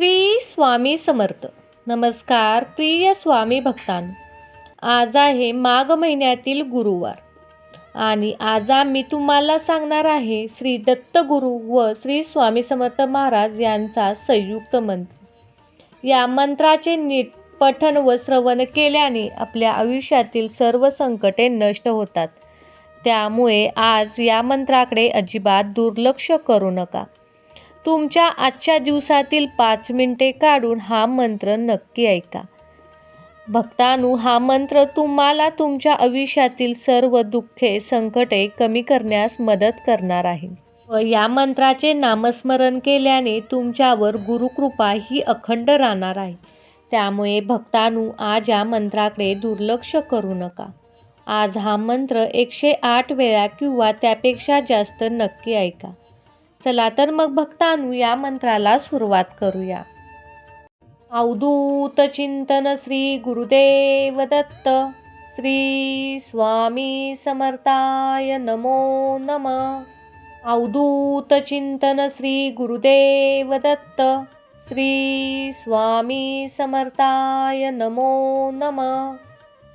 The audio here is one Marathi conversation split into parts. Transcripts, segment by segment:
श्री स्वामी समर्थ. नमस्कार प्रिय स्वामी भक्तान. आज आहे माघ महिन्यातील गुरुवार. आणि आज आम्ही तुम्हाला सांगणार आहे श्री दत्तगुरू व श्री स्वामी समर्थ महाराज यांचा संयुक्त मंत्र. या मंत्राचे नीट पठन व श्रवण केल्याने आपल्या आयुष्यातील सर्व संकटे नष्ट होतात. त्यामुळे आज या मंत्राकडे अजिबात दुर्लक्ष करू नका. तुमच्या आजच्या दिवसातील पाच मिनिटे काढून हा मंत्र नक्की ऐका. भक्तानू हा मंत्र तुम्हाला तुमच्या आयुष्यातील सर्व दुःखे संकटे कमी करण्यास मदत करणार आहे. व या मंत्राचे नामस्मरण केल्याने तुमच्यावर गुरुकृपा ही अखंड राहणार आहे. त्यामुळे भक्तानू आज या मंत्राकडे दुर्लक्ष करू नका. आज हा मंत्र एकशे आठ वेळा किंवा त्यापेक्षा जास्त नक्की ऐका. चला तर मग भक्तांनो या मंत्राला सुरुवात करूया. अवधूत चिंतन श्री गुरुदेव दत्त श्री स्वामी समर्थाय नमो नम. अवधूत चिंतन श्री गुरुदेव दत्त श्री स्वामी समर्थाय नमो नम.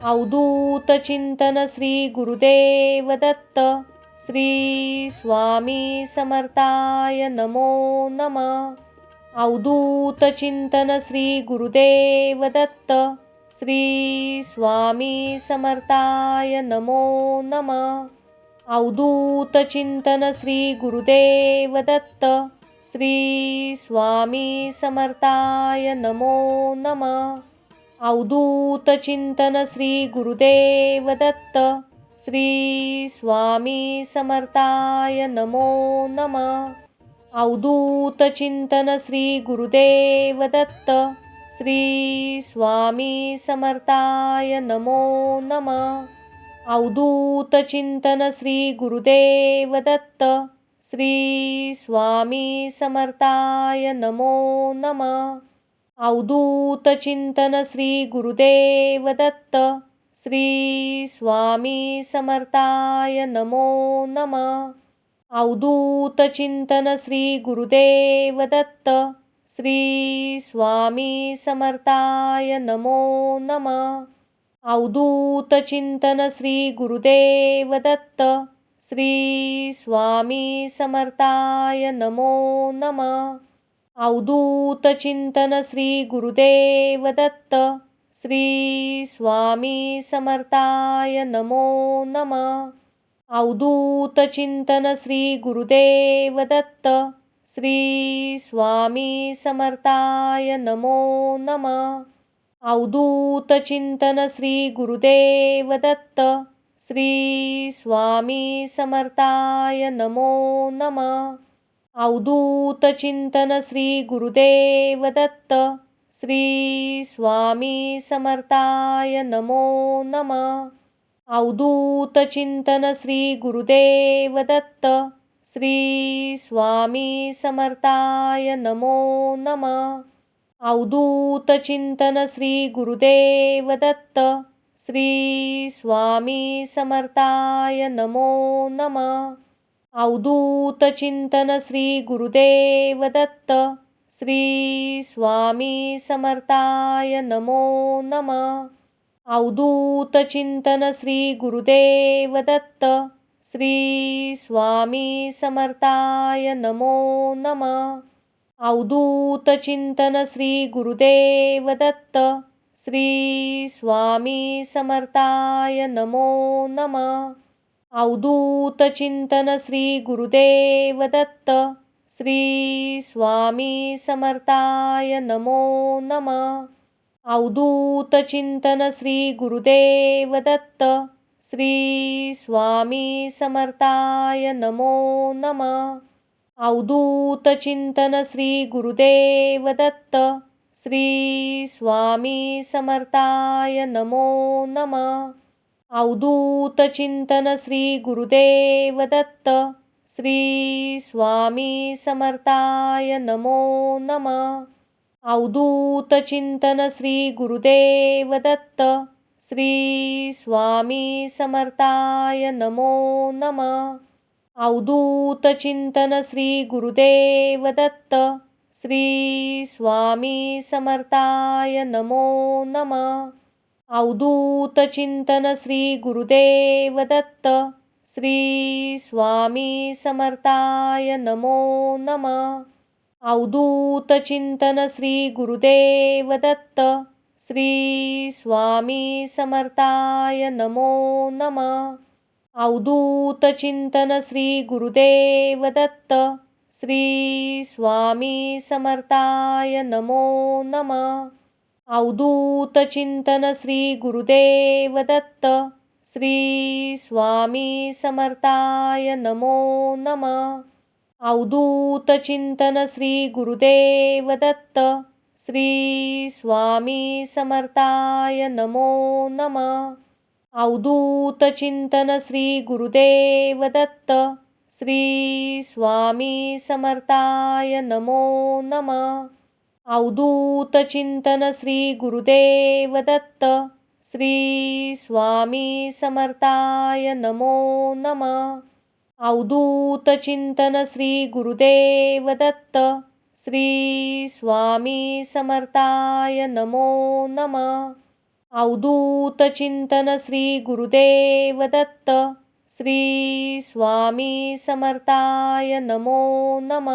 अवधूत चिंतन श्री गुरुदेव दत्त श्री स्वामी समर्थाय नमो नम. अवधूत चिंतन श्री गुरुदेव दत्त. श्री स्वामी समर्थाय नमो नम. अवधूत चिंतन श्री गुरुदेव दत्त. श्री स्वामी समर्थाय नमो नम. अवधूत चिंतन श्री गुरुदेव दत्त. श्री स्वामी समर्थाय नमो नम। अवधूत चिंतन श्री गुरुदेव दत्त श्री स्वामी समर्थाय नमो नम। अवधूत चिंतन श्री गुरुदेव दत्त श्री स्वामी समर्थाय नमो नम। अवधूत चिंतन श्री गुरुदेव दत्त श्री स्वामी समर्थाय नमो नम. अवधूत चिंतन श्री गुरुदेव दत्त. श्री स्वामी समर्थाय नमो नम. अवधूत चिंतन श्री गुरुदेव दत्त. श्री स्वामी समर्थाय नमो नम. अवधूत चिंतन श्री गुरुदेव दत्त. श्री स्वामी समर्थाय नमो नम. अवधूत चिंतन श्री गुरुदेव दत्त. श्री स्वामी समर्थाय नमो नम. अवधूत चिंतन श्री गुरुदेव दत्त. श्री स्वामी समर्थाय नमो नम. अवधूत चिंतन श्री गुरुदेव दत्त. श्री स्वामी समर्थाय नमो नम. अवधूत चिंतन श्री गुरुदेव दत्त. श्री स्वामी समर्थाय नमो नम. अवधूत चिंतन श्री गुरुदेव दत्त. श्री स्वामी समर्थाय नमो नम. अवधूत चिंतन श्री गुरुदेव दत्त. श्री स्वामी समर्थाय नमो नम। अवधूत चिंतन श्री गुरुदेव दत्त श्री स्वामी समर्थाय नमो नम। अवधूत चिंतन श्री गुरुदेव दत्त श्री स्वामी समर्थाय नमो नम। अवधूत चिंतन श्री गुरुदेव दत्त श्री स्वामी समर्थाय नमो नम. अवधूत चिंतन श्री गुरुदेव दत्त. श्री स्वामी समर्थाय नमो नम. अवधूत चिंतन श्री गुरुदेव दत्त. श्री स्वामी समर्थाय नमो नम. अवधूत चिंतन श्री गुरुदेव दत्त. श्री स्वामी समर्थाय नमो नम. अवधूत चिंतन श्री गुरुदेव दत्त. श्री स्वामी समर्थाय नमो नम. अवधूत चिंतन श्री गुरुदेव दत्त. श्री स्वामी समर्थाय नमो नम. अवधूत चिंतन श्री गुरुदेव दत्त. श्री स्वामी समर्थाय नमो नम. अवधूत चिंतन श्री गुरुदेव दत्त. श्री स्वामी समर्थाय नमो नमः. अवधूत चिंतन श्री गुरुदेव दत्त. श्री स्वामी समर्थाय नमो नम. अवधूत चिंतन श्री गुरुदेव दत्त. श्री स्वामी समर्थाय नमो नम. अवधूत चिंतन श्री गुरुदेव दत्त. श्री स्वामी समर्थाय नमो नमः. अवधूत चिंतन श्री गुरुदेव दत्त. श्री स्वामी समर्थाय नमो नम. अवधूत चिंतन श्री गुरुदेव दत्त. श्री स्वामी समर्थाय नमो नमः. अवधूत चिंतन श्री गुरुदेव दत्त. श्री स्वामी समर्थाय नमो नम. अवधूत चिंतन श्री गुरुदेव दत्त. श्री स्वामी समर्थाय नमो नम.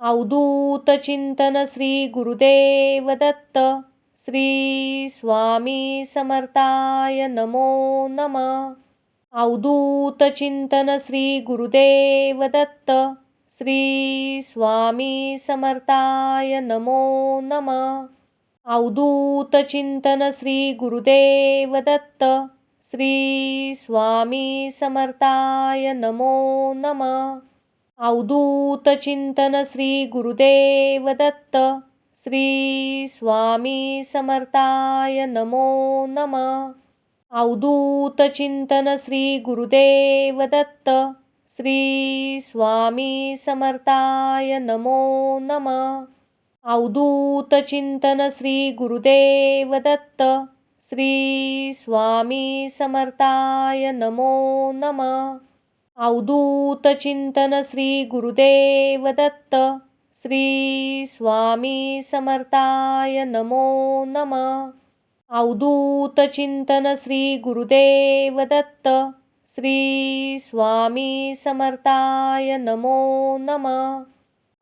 अवधूत चिंतन श्री गुरुदेव दत्त. श्री स्वामी समर्थाय नमो नमः. अवधूत चिंतन श्री गुरुदेव दत्त. श्री स्वामी समर्थाय नमो नम. अवधूत चिंतन श्री गुरुदेव दत्त. श्री स्वामी समर्थाय नमो नम. अवधूत चिंतन श्री गुरुदेव दत्त. श्री स्वामी समर्थाय नमो नम। अवधूत चिंतन श्री गुरुदेव दत्त श्री स्वामी समर्थाय नमो नम। अवधूत चिंतन श्री गुरुदेव दत्त श्री स्वामी समर्थाय नमो नम। अवधूत चिंतन श्री गुरुदेव दत्त श्री स्वामी समर्थाय नमो नम. अवधूत चिंतन श्री गुरुदेव दत्त. श्री स्वामी समर्थाय नमो नम.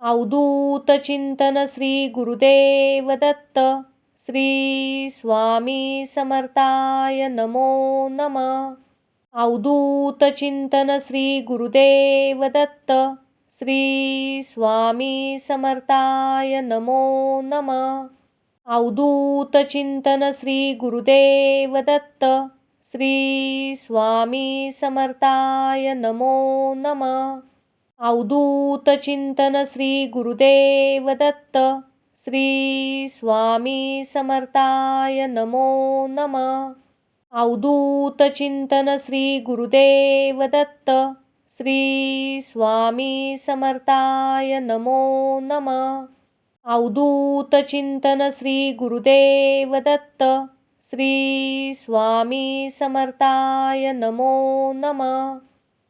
अवधूत चिंतन श्री गुरुदेव दत्त. श्री स्वामी समर्थाय नमो नमः. अवधूत चिंतन श्री गुरुदेव दत्त. श्री स्वामी समर्थाय नमो नम. अवधूत चिंतन श्री गुरुदेव दत्त. श्री स्वामी समर्थाय नमो नमः. अवधूत चिंतन श्री गुरुदेव दत्त. श्री स्वामी समर्थाय नमो नम. अवधूत चिंतन श्री गुरुदेव दत्त. श्री स्वामी समर्थाय नमो नम. अवधूत चिंतन श्री गुरुदेव दत्त. श्री स्वामी समर्थाय नमो नमः.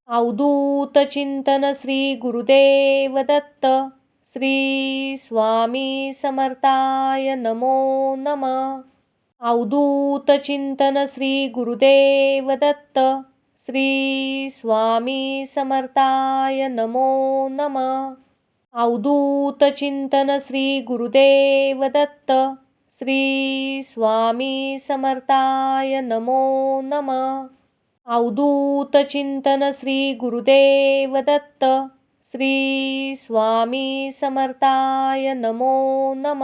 अवधूत चिंतन श्री गुरुदेव दत्त. श्री स्वामी समर्थाय नमो नम. अवधूत चिंतन श्री गुरुदेव दत्त. श्री स्वामी समर्थाय नमो नमः. अवधूत चिंतन श्री गुरुदेव दत्त. श्री स्वामी समर्थाय नमो नम. अवधूत चिंतन श्री गुरुदेव दत्त. श्री स्वामी समर्थाय नमो नम.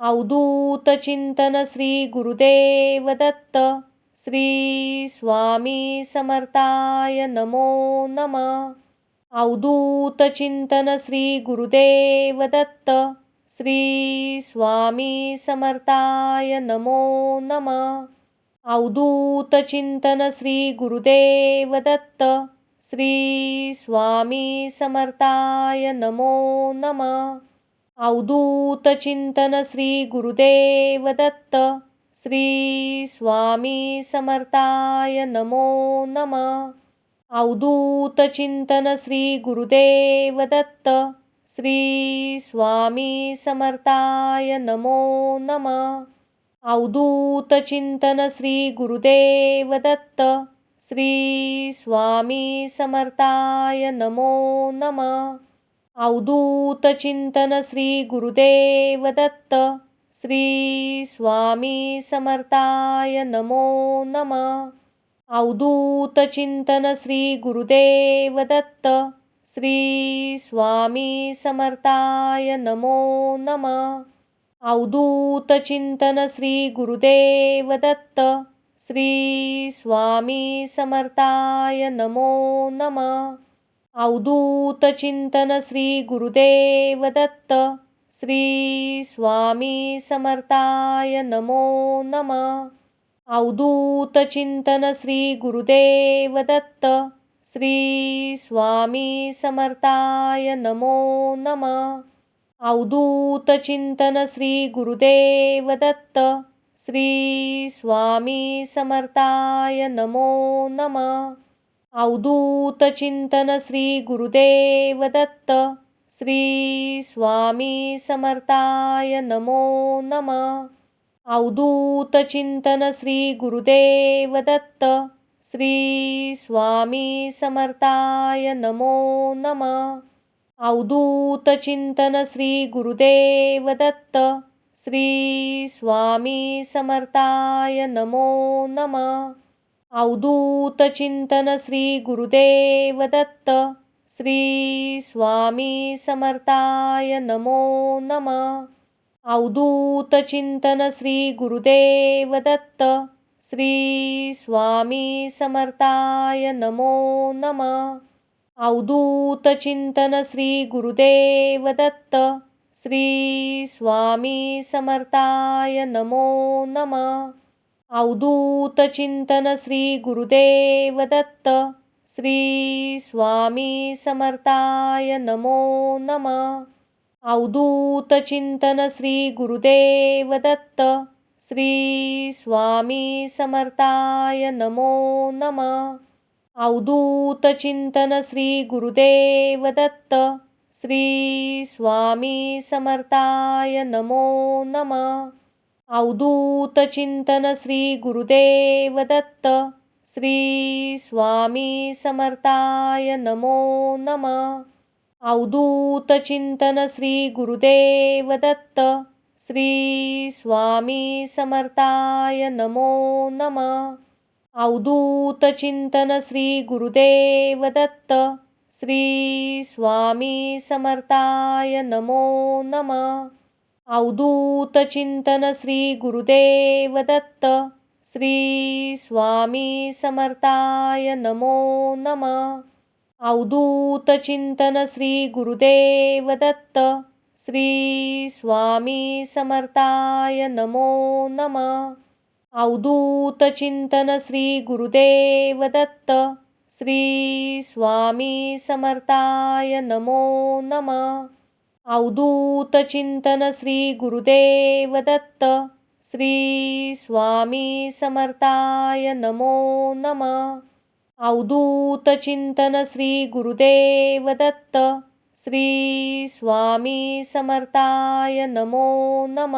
अवधूत चिंतन श्री गुरुदेव दत्त. श्री स्वामी समर्थाय नमो नमः. अवधूत चिंतन श्री गुरुदेव दत्त. श्री स्वामी समर्थाय नमो नम. अवधूत चिंतन श्री गुरुदेव दत्त. श्री स्वामी समर्थाय नमो नमः. अवधूत चिंतन श्री गुरुदेव दत्त. श्री स्वामी समर्थाय नमो नमः. अवधूत चिंतन श्री गुरुदेव दत्त. श्री स्वामी समर्थाय नमो नम. अवधूत चिंतन श्री गुरुदेव दत्त. श्री स्वामी समर्थाय नमो नम. अवधूत चिंतन श्री गुरुदेव दत्त. श्री स्वामी समर्थाय नमो नम। अवधूत चिंतन श्री गुरुदेव दत्त श्री स्वामी समर्थाय नमो नम। अवधूत चिंतन श्री गुरुदेव दत्त श्री स्वामी समर्थाय नमो नमः। अवधूत चिंतन श्री गुरुदेव दत्त श्री स्वामी समर्थाय नमो नम. अवधूत चिंतन श्री गुरुदेव दत्त. श्री स्वामी समर्थाय नमो नम. अवधूत चिंतन श्री गुरुदेव दत्त. श्री स्वामी समर्थाय नमो नमः. अवधूत चिंतन श्री गुरुदेव दत्त. श्री स्वामी समर्थाय नमो नम. अवधूत चिंतन श्री गुरुदेव दत्त. श्री स्वामी समर्थाय नमो नमः. अवधूत चिंतन श्री गुरुदेव दत्त. श्री स्वामी समर्थाय नमो नम. अवधूत चिंतन श्री गुरुदेव दत्त. श्री स्वामी समर्थाय नमो नम. अवधूत चिंतन श्री गुरुदेव दत्त. श्री स्वामी समर्थाय नमो नमः. अवधूत चिंतन श्री गुरुदेव दत्त. श्री स्वामी समर्थाय नमो नम. अवधूत चिंतन श्री गुरुदेव दत्त. श्री स्वामी समर्थाय नमो नमः. अवधूत चिंतन श्री गुरुदेव दत्त. श्री स्वामी समर्थाय नमो नम. अवधूत चिंतन श्री गुरुदेव दत्त. श्री स्वामी समर्थाय नमो नम. अवधूत चिंतन श्री गुरुदेव दत्त. श्री स्वामी समर्थाय नमो नमः. अवधूत चिंतन श्री गुरुदेव दत्त. श्री स्वामी समर्थाय नमो नम. अवधूत चिंतन श्री गुरुदेव दत्त. श्री स्वामी समर्थाय नमो नम. अवधूत चिंतन श्री गुरुदेव दत्त. श्री स्वामी समर्थाय नमो नमः. अवधूत चिंतन श्री गुरुदेव दत्त. श्री स्वामी समर्थाय नमो नम. अवधूत चिंतन श्री गुरुदेव दत्त. श्री स्वामी समर्थाय नमो नमः. अवधूत चिंतन श्री गुरुदेव दत्त. श्री स्वामी समर्थाय नमो नम। अवधूत चिंतन श्री गुरुदेव दत्त श्री स्वामी समर्थाय नमो नम।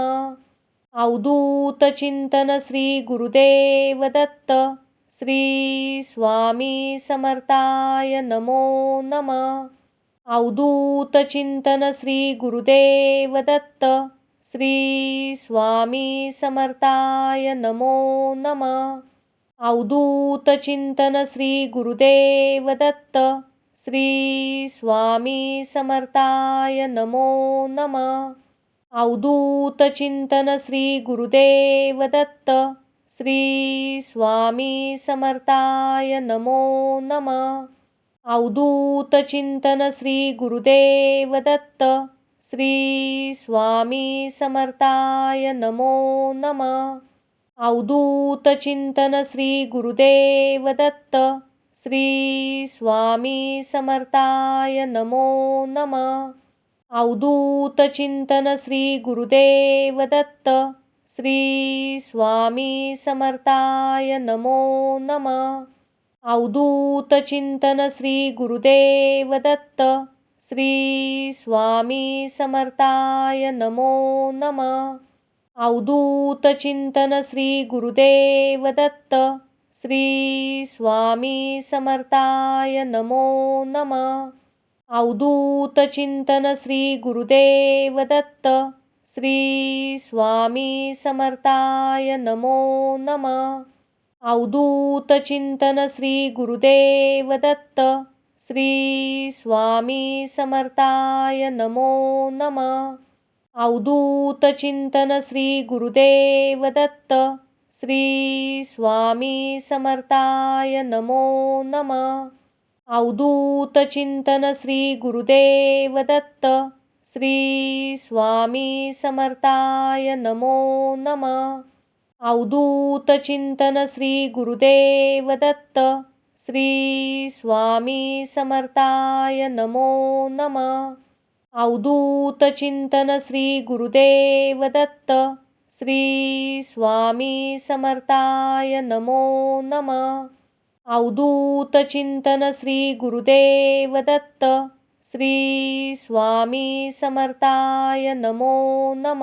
अवधूत चिंतन श्री गुरुदेव दत्त श्री स्वामी समर्थाय नमो नमः। अवधूत चिंतन श्री गुरुदेव दत्त श्री स्वामी समर्थाय नमो नम। अवधूत चिंतन श्री गुरुदेव दत्त श्री स्वामी समर्थाय नमो नम। अवधूत चिंतन श्री गुरुदेव दत्त श्री स्वामी समर्थाय नमो नम। अवधूत चिंतन श्री गुरुदेव दत्त श्री स्वामी समर्थाय नमो नम. अवधूत चिंतन श्री गुरुदेव दत्त. श्री स्वामी समर्थाय नमो नमः. अवधूत चिंतन श्री गुरुदेव दत्त. श्री स्वामी समर्थाय नमो नम. अवधूत चिंतन श्री गुरुदेव दत्त. श्री स्वामी समर्थाय नमो नम. अवधूत चिंतन श्री गुरुदेव दत्त. श्री स्वामी समर्थाय नमो नमः. अवधूत चिंतन श्री गुरुदेव दत्त. श्री स्वामी समर्थाय नमो नम. अवधूत चिंतन श्री गुरुदेव दत्त. श्री स्वामी समर्थाय नमो नमः अवधूत चिंतन श्री गुरुदेव दत्त श्री स्वामी समर्थाय नमो नमः अवधूत चिंतन श्री गुरुदेव दत्त श्री स्वामी समर्थाय नमो नमः अवधूत चिंतन श्री गुरुदेव दत्त श्री स्वामी समर्थाय नमो नमः. अवधूत चिंतन श्री गुरुदेव दत्त. श्री स्वामी समर्थाय नमो नम. अवधूत चिंतन श्री गुरुदेव दत्त. श्री स्वामी समर्थाय नमो नम.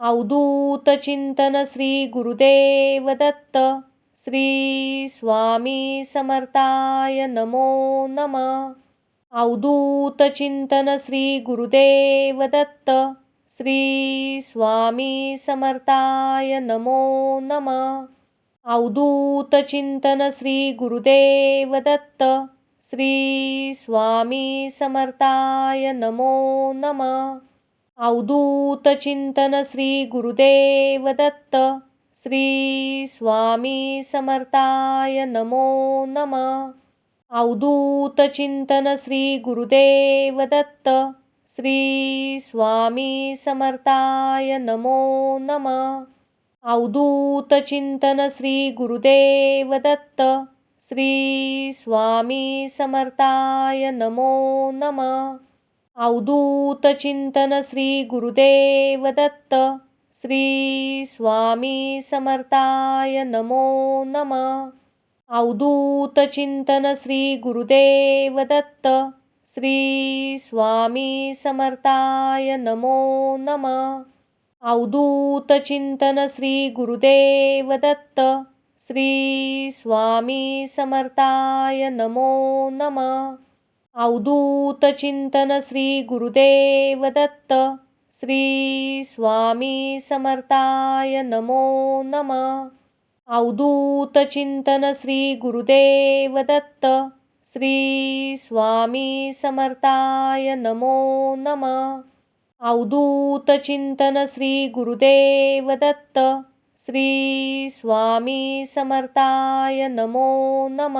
अवधूत चिंतन श्री गुरुदेव दत्त. श्री स्वामी समर्थाय नमो नमः. अवधूत चिंतन श्री गुरुदेव दत्त. श्री स्वामी समर्थाय नमो नम. अवधूत चिंतन श्री गुरुदेव दत्त. श्री स्वामी समर्थाय नमो नमः. अवधूत चिंतन श्री गुरुदेव दत्त. श्री स्वामी समर्थाय नमो नम. अवधूत चिंतन श्री गुरुदेव दत्त. श्री स्वामी समर्थाय नमो नम. अवधूत चिंतन श्री गुरुदेव दत्त. श्री स्वामी समर्थाय नमो नमः. अवधूत चिंतन श्री गुरुदेव दत्त. श्री स्वामी समर्थाय नमो नम. अवधूत चिंतन श्री गुरुदेव दत्त. श्री स्वामी समर्थाय नमो नम. अवधूत चिंतन श्री गुरुदेव दत्त. श्री स्वामी समर्थाय नमो नम. अवधूत चिंतन श्री गुरुदेव दत्त. श्री स्वामी समर्थाय नमो नम. अवधूत चिंतन श्री गुरुदेव दत्त. श्री स्वामी समर्थाय नमो नमः. अवधूत चिंतन श्री गुरुदेव दत्त. श्री स्वामी समर्थाय नमो नम.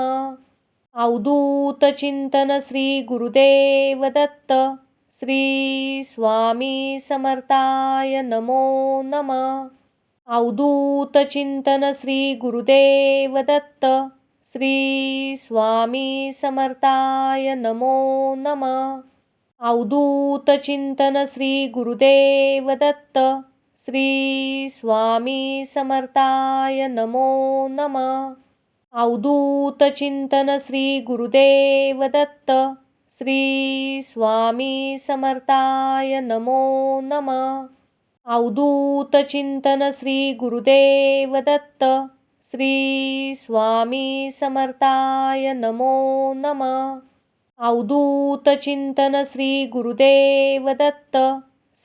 अवधूत चिंतन श्री गुरुदेव दत्त. श्री स्वामी समर्थाय नमो नमः अवधूत चिंतन श्री गुरुदेव दत्त श्री स्वामी समर्थाय नमो नमः अवधूत चिंतन श्री गुरुदेव दत्त श्री स्वामी समर्थाय नमो नमः अवधूत चिंतन श्री गुरुदेव दत्त श्री स्वामी समर्थाय नमो नमः अवधूत चिंतन श्री गुरुदेव दत्त श्री स्वामी समर्थाय नमो नमः अवधूत चिंतन श्री गुरुदेव दत्त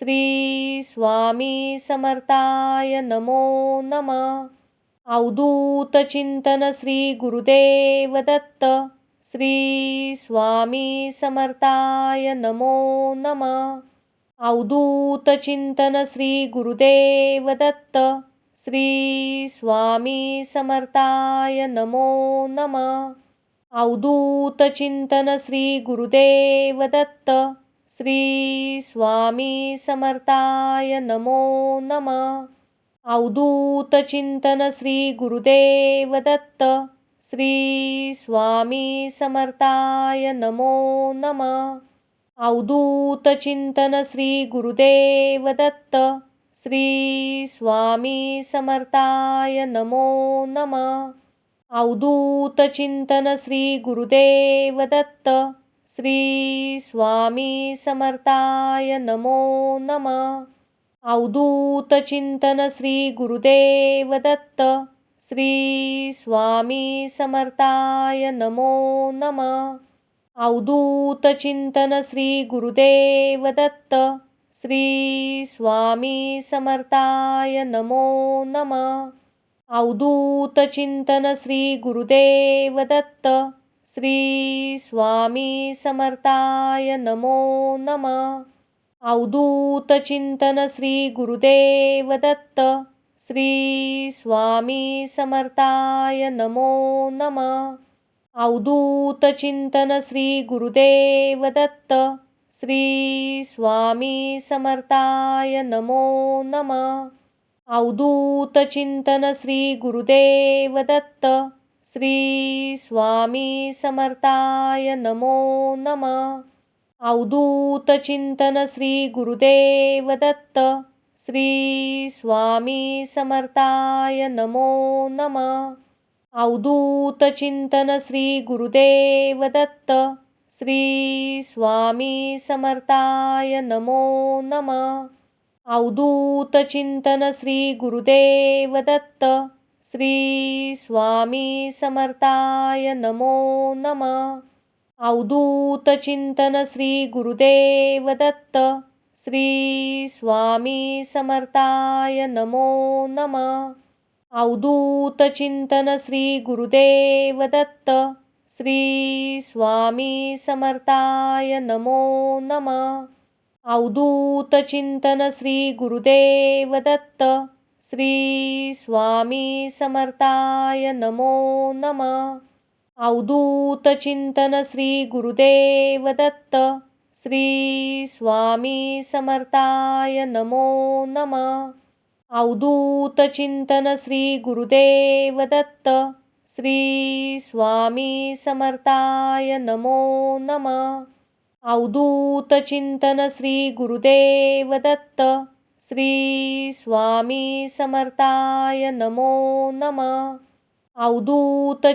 श्री स्वामी समर्थाय नमो नमः अवधूत चिंतन श्री गुरुदेव दत्त श्री स्वामी समर्थाय नमो नमः. अवधूत चिंतन श्री गुरुदेव दत्त. श्री स्वामी समर्थाय नमो नम. अवधूत चिंतन श्री गुरुदेव दत्त. श्री स्वामी समर्थाय नमो नम. अवधूत चिंतन श्री गुरुदेव दत्त. श्री स्वामी समर्थाय नमो नमः. अवधूत चिंतन श्री गुरुदेव दत्त. श्री स्वामी समर्थाय नमो नम. अवधूत चिंतन श्री गुरुदेव दत्त. श्री स्वामी समर्थाय नमो नमः. अवधूत चिंतन श्री गुरुदेव दत्त. श्री स्वामी समर्थाय नमो नम. अवधूत चिंतन श्री गुरुदेव दत्त. श्री स्वामी समर्थाय नमो नम. अवधूत चिंतन श्री गुरुदेव दत्त. श्री स्वामी समर्थाय नमो नमः. अवधूत चिंतन श्री गुरुदेव दत्त. श्री स्वामी समर्थाय नमो नम. अवधूत चिंतन श्री गुरुदेव दत्त. श्री स्वामी समर्थाय नमो नमः. अवधूत चिंतन श्री गुरुदेव दत्त. श्री स्वामी समर्थाय नमो नम. अवधूत चिंतन श्री गुरुदेव दत्त. श्री स्वामी समर्थाय नमो नम. अवधूत चिंतन श्री गुरुदेव दत्त. श्री स्वामी समर्थाय नमो नमः. अवधूत चिंतन श्री गुरुदेव दत्त. श्री स्वामी समर्थाय नमो नम. अवधूत चिंतन श्री गुरुदेव दत्त. श्री स्वामी समर्थाय नमो नम। अवधूत चिंतन श्री गुरुदेव दत्त श्री स्वामी समर्थाय नमो नमः। अवधूत चिंतन श्री गुरुदेव दत्त श्री स्वामी समर्थाय नमो नम। अवधूत चिंतन श्री गुरुदेव दत्त श्री स्वामी समर्थाय नमो नमः अवधूत चिंतन श्री गुरुदेव दत्त श्री स्वामी समर्थाय नमो नमः अवधूत चिंतन श्री गुरुदेव दत्त श्री स्वामी समर्थाय नमो नमः अवधूत